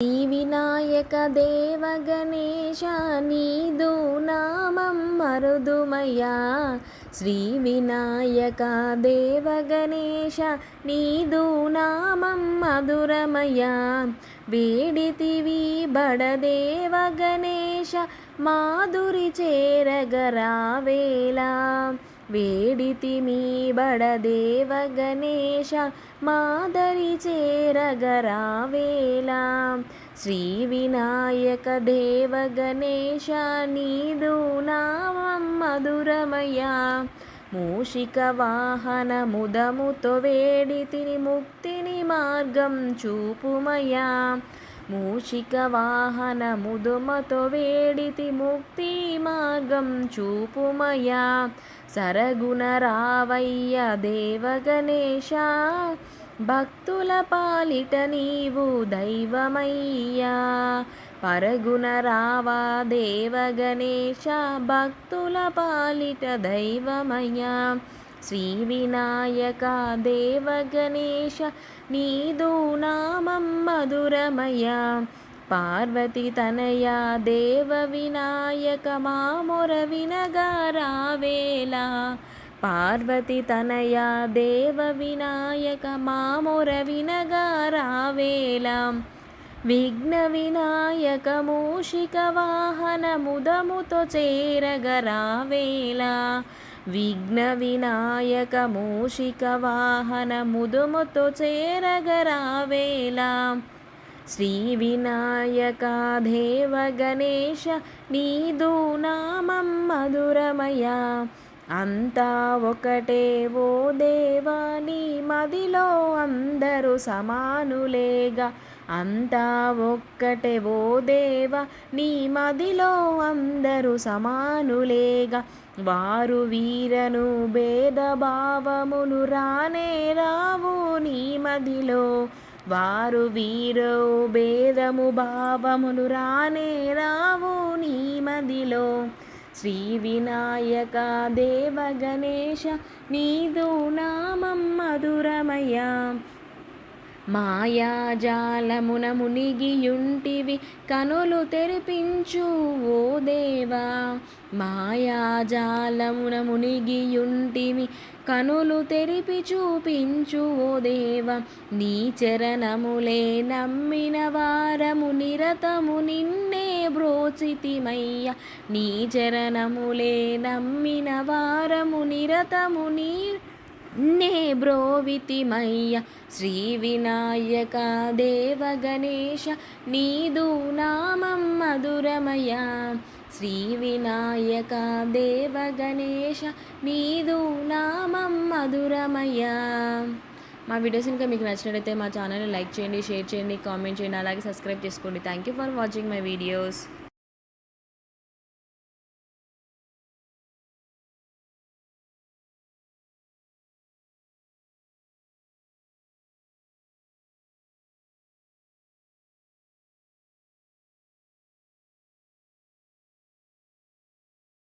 శ్రీ వినాయక దేవ గణేశ నీదు నామం మరుదుమయా శ్రీ వినాయక దేవ గణేశ నీదు నామం మధురమయా వేడితివి బడదేవ గణేశ మాధురి చేరగరావేలా వేడితిమి బడదేవ గణేశ మాదరి చేరగరావేళ శ్రీ వినాయక దేవ గణేశ నీదు నామం మధురమయ్యా మూషిక వాహన ముదముతో వేడితిని ముక్తిని మార్గం చూపుమయ్యా మూషిక వాహనముదుమతో వేడితి ముక్తి మార్గం చూపుమయా. సరగుణ రావయ్య దేవగణేశ భక్తుల పాలిట నీవు దైవమయ్యా. పరగుణ రావా దేవగణేశ భక్తుల పాలిట దైవమయ్యా. శ్రీ వినాయక దేవగణేశ నీదు నామం మధురమయ. పార్వతి తనయ దేవ వినాయక మామొర వినగారావేళ పార్వతి తనయ దేవ వినాయక మామొర వినగారావేళ విఘ్న వినాయక మూషిక వాహన ముదముతో చేరగరావేలా విఘ్న వినాయక మూషిక వాహన ముదుముతో చేరగరావేలా. శ్రీ వినాయక దేవ గణేశ నీదు నామం మధురమయ. అంతా ఒకటే ఓ దేవా నీ అందరూ సమానులేగా. అంతా ఒక్కటే ఓ దేవ నీ మదిలో అందరూ సమానులేగా. వారు వీరను భేదభావమును రానే రావు నీ మదిలో. వారు వీరు భేదము భావములు రానే రావు నీ మదిలో. శ్రీ వినాయక దేవ గణేశ నీదు నామం మధురమయ్యా. మాయాజాలమున మునిగియుంటివి కనులు తెరిపించు ఓ దేవా. మాయాజాలమున మునిగియుంటివి కనులు తెరిపి చూపించు ఓ దేవ. నీ చరణములే నమ్మిన వారము నిరతము నిన్నే బ్రోచితిమయ్య. నీ చరణములే నమ్మిన వారము నిరతము నీ నే బ్రోవితిమయ్య శ్రీ వినాయక దేవగణేశ నీదు నామం మధురమయ శ్రీ వినాయక దేవగణేశ నీదు నామం మధురమయ మా వీడియోస్ ఇంకా మీకు నచ్చినట్లయితే మా ఛానల్ని లైక్ చేయండి షేర్ చేయండి కామెంట్ చేయండి అలాగే సబ్స్క్రైబ్ చేసుకోండి. Thank you for watching my videos